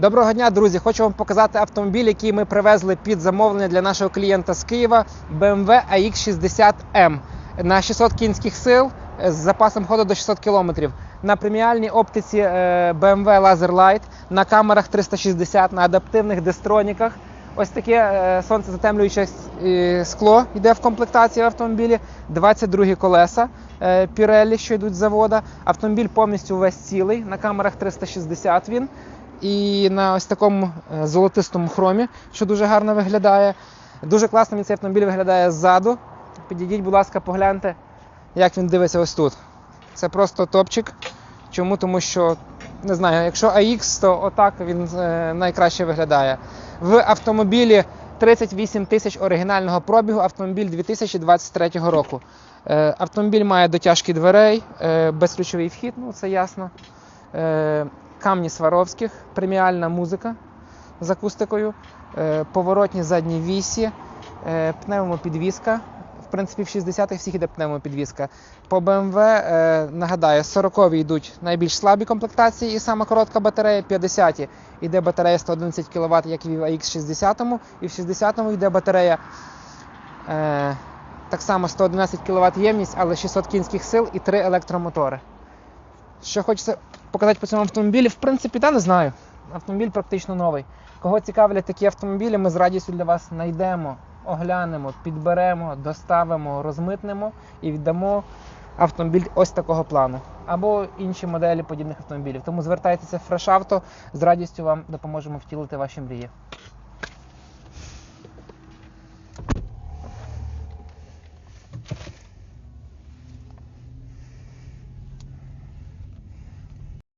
Доброго дня, друзі! Хочу вам показати автомобіль, який ми привезли під замовлення для нашого клієнта з Києва BMW AX60M на 600 кінських сил з запасом ходу до 600 км. На преміальній оптиці е, BMW Laser Light, на камерах 360, на адаптивних дестроніках. Ось таке е, сонцезатемлююче е, скло йде в комплектації в автомобілі. 22 колеса е, Pirelli, що йдуть з завода. Автомобіль повністю весь цілий. На камерах 360 він. І на ось такому е, золотистому хромі, що дуже гарно виглядає. Дуже класно він цей автомобіль виглядає ззаду. Підійдіть, будь ласка, погляньте, як він дивиться ось тут. Це просто топчик. Чому? Тому що, не знаю, якщо AX, то отак він е, найкраще виглядає. В автомобілі 38 тисяч оригінального пробігу, автомобіль 2023 року. Е, автомобіль має дотяжки дверей, безключовий вхід, ну це ясно. Камні Сваровських, преміальна музика з акустикою, е, поворотні задні вісі, е, пневмопідвізка. В принципі, в 60-х всіх іде пневмопідвізка. По BMW, е, нагадаю, 40-ві йдуть найбільш слабі комплектації і сама коротка батарея, 50-ті йде батарея 111 кВт, як і в AX60, і в 60-му йде батарея е, так само 111 кВт ємність, але 600 кінських сил і 3 електромотори. Що хочеться показати по цьому автомобілі, в принципі, та не знаю. Автомобіль практично новий. Кого цікавлять такі автомобілі, ми з радістю для вас знайдемо, оглянемо, підберемо, доставимо, розмитнемо і віддамо автомобіль ось такого плану. Або інші моделі подібних автомобілів. Тому звертайтеся в Auto, з радістю вам допоможемо втілити ваші мрії.